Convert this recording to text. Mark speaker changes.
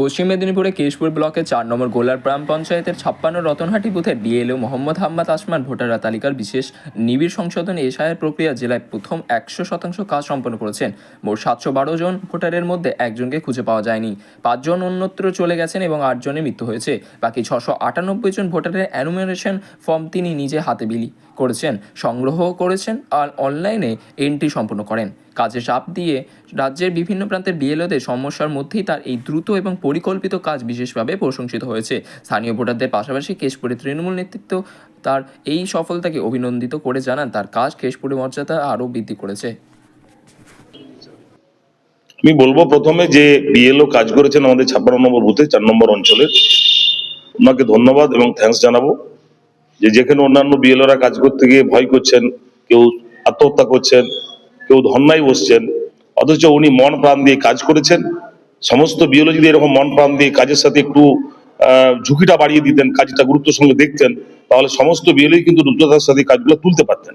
Speaker 1: পশ্চিম মেদিনীপুরে কেশপুর ব্লকে চার নম্বর গোলার গ্রাম পঞ্চায়েতের ছাপ্পান্ন রতনহাটি বুথের ডিএলও মোহাম্মদ হাম্মাদ আসমান ভোটাররা তালিকার বিশেষ নিবিড় সংশোধন এশায়ের প্রক্রিয়া জেলায় প্রথম একশো শতাংশ কাজ সম্পন্ন করেছেন। মোট সাতশো বারো জন ভোটারের মধ্যে একজনকে খুঁজে পাওয়া যায়নি। পাঁচজন অন্যত্র চলে গেছেন এবং আটজনের মৃত্যু হয়েছে। বাকি ছশো আটানব্বই জন ভোটারের অ্যানুমিনেশন ফর্ম তিনি নিজে হাতে বিলি করেছেন। সংগ্রহ করেছেন আর অনলাইনে এন্ট্রি সম্পন্ন করেন। কাজে চাপ দিয়ে রাজ্যের বিভিন্ন প্রান্তের বিএলওদের সমস্যার মধ্যেই তার এই দ্রুত এবং পরিকল্পিত কাজ বিশেষভাবে প্রশংসিত হয়েছে। স্থানীয় ভোটারদের পাশাপাশি কেশপুরের তৃণমূল নেতৃত্ব তার এই সফলতাকে অভিনন্দিত করে জানান, তার কাজ কেশপুরের মর্যাদা আরও বৃদ্ধি করেছে।
Speaker 2: আমি বলব প্রথমে যে বিএলও কাজ করেছেন আমাদের ছাপ্পান্ন নম্বর বুথে, চার নম্বর অঞ্চলের ওনাকে ধন্যবাদ এবং থ্যাঙ্কস জানাব যে যেখানে অন্যান্য বিএলওরা কাজ করতে গিয়ে ভয় করছেন, কেউ আত্মহত্যা করছেন কেউ ধর্নায় বসছেন, অথচ উনি মন প্রাণ দিয়ে কাজ করেছেন। সমস্ত বিওলজি যদি এরকম মন প্রাণ দিয়ে কাজের সাথে একটু ঝুঁকিটা বাড়িয়ে দিতেন, কাজটা গুরুত্ব সঙ্গে দেখতেন, তাহলে সমস্ত বিএলওই কিন্তু দ্রুততার সাথে কাজগুলো তুলতে পারতেন।